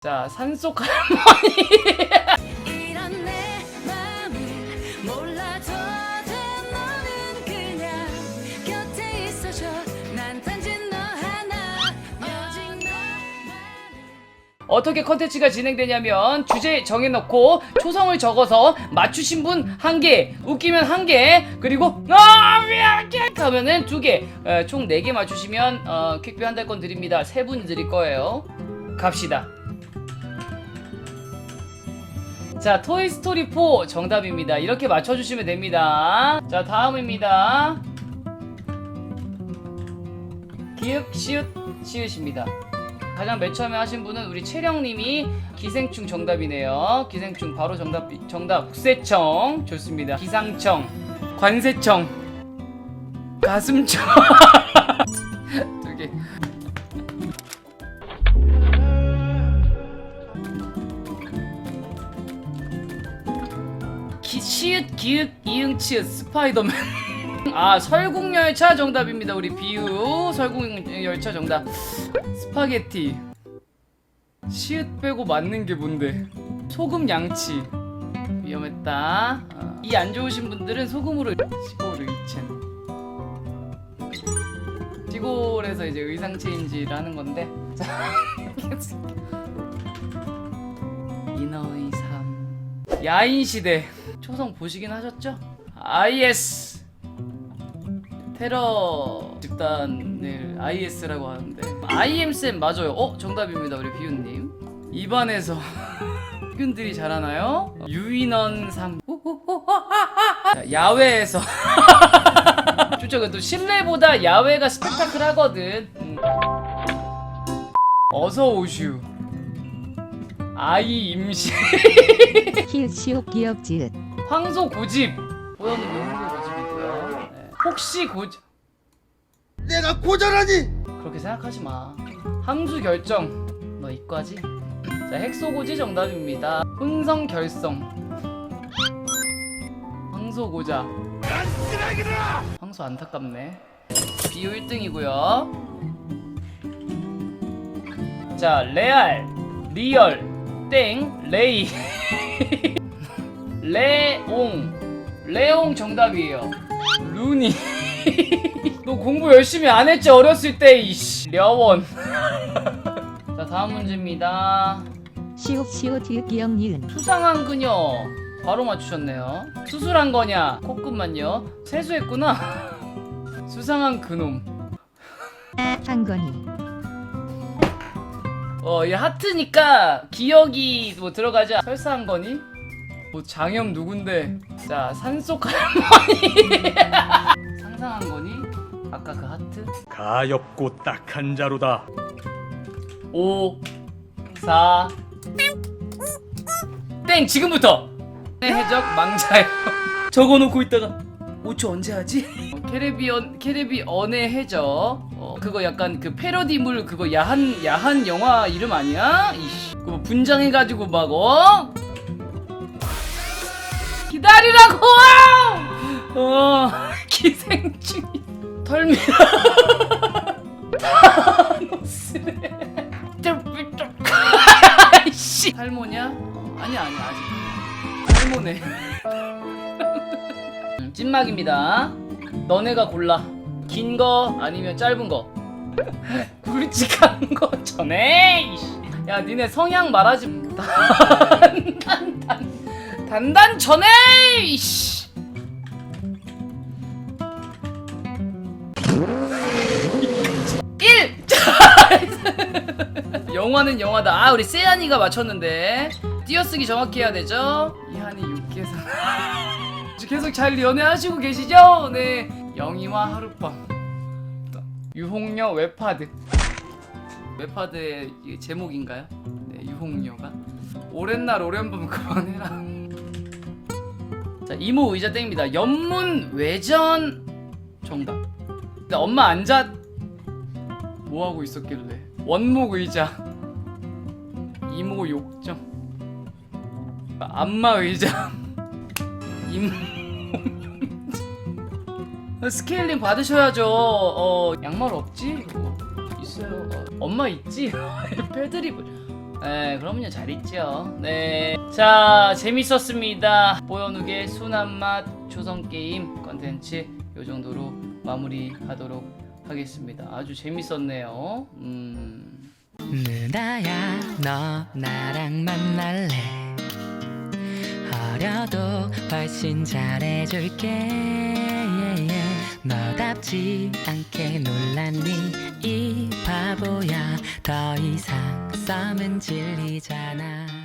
자, 산속 할머니. 어떻게 컨텐츠가 진행되냐면 주제 정해놓고 초성을 적어서 맞추신 분 한 개, 웃기면 한 개, 그리고 아 미안해 하면은 두 개, 에, 총네 개 맞추시면 어, 퀵뷰 한 달 건 드립니다. 세 분 드릴 거예요. 갑시다. 자, 토이스토리 4 정답입니다. 이렇게 맞춰주시면 됩니다. 자, 다음입니다. 기읍, 시읒, 시읒입니다. 가장 맨 처음에 하신 분은 우리 채령님이 기생충 정답이네요. 기생충 바로 정답 정답 국세청 좋습니다. 기상청, 관세청, 가슴청 두 개. 기, 시읒, 기읒, 이응, 치읒, 스파이더맨. 아 설국열차 정답입니다. 우리 비유 설국열차 정답. 스파게티. 시읒 빼고 맞는 게 뭔데? 소금 양치. 위험했다. 어. 이안 좋으신 분들은 소금으로 시골 의첸. 시골에서 이제 의상 체인지를 하는 건데. 자, 인어의 삶. 야인 시대. 초성 보시긴 하셨죠? IS. 테러 집단을 IS라고 하는데 IM쌤 맞아요. 어 정답입니다 우리 비윤님. 입안에서 균들이 자라나요? 유인원 삼 자, 야외에서 그쵸 또 실내보다 야외가 스펙타클하거든. 음. 어서 오슈. 아이 임시 히읗시옷 기억 지읒 황소 고집. 보현님 황소 고집이고요. 네. 혹시 고집 내가 고절하니 그렇게 생각하지 마. 함수 결정. 너 이과지? 자, 핵소고지 정답입니다. 혼성 결성. 황소 고자. 황소 안타깝네. 비유 1등이고요. 자, 레알, 리얼, 땡, 레이. 레옹. 레옹 정답이에요. 루니. 너 공부 열심히 안 했지? 어렸을 때 이씨. 려원. 자 다음 문제입니다. 시옷 시옷 디귿 기억 니은. 수상한 그녀. 바로 맞추셨네요. 수술한 거냐? 코끝만요. 세수했구나. 수상한 그놈. 한건이 어이 하트니까 기억이 뭐 들어가자 설사한 거니? 뭐 장염 누군데 자 산속 할머니 상상한 거니? 아까 그 하트? 가엾고 딱한 자루다. 5 4 땡! 지금부터! 네, 해적 망자요 적어놓고 있다가 5초 언제 하지? 어, 캐리비언 캐리비언의 해적 어, 그거 약간 그 패러디물 그거 야한 야한 영화 이름 아니야? 이씨 그거 뭐 분장해가지고 막 어? 기다리라고! 어 기생충이 털미 타노스네 씨 탈모냐? 어, 아니야 아니야 아직 탈모네 음, 찐막입니다 너네가 골라 긴 거 아니면 짧은 거 굵직한 거 전에. 야 니네 성향 말하지 단단 단 단단 전에 이씨. 일 영화는 영화다. 아 우리 세안이가 맞췄는데 띄어쓰기 정확히 해야 되죠? 이한이 육계산. 계속 잘 연애하시고 계시죠? 네. 영희와 하룻밤. 유홍녀 웹하드. 웹하드의 이게 제목인가요? 네, 유홍녀가. 오랜 날 오랜 밤 그만해라. 자 이모 의자 땡입니다. 연문 외전 정답. 근데 엄마 앉아 뭐 하고 있었길래 원목 의자 이모 욕정 안마 의자 이모. 스케일링 받으셔야죠 어 양말 없지? 어, 있어요 어, 엄마 있지? 패드립을 네, 그럼요. 잘 있죠. 네. 자, 재밌었습니다. 뽀연욱의 순한 맛 초성 게임 컨텐츠 요 정도로 마무리 하도록 하겠습니다. 아주 재밌었네요. 음. 누나야 너 나랑 만날래 어려도 훨씬 잘해줄게. 너답지 않게 놀랐니? 이 바보야 더 이상 썸은 질리잖아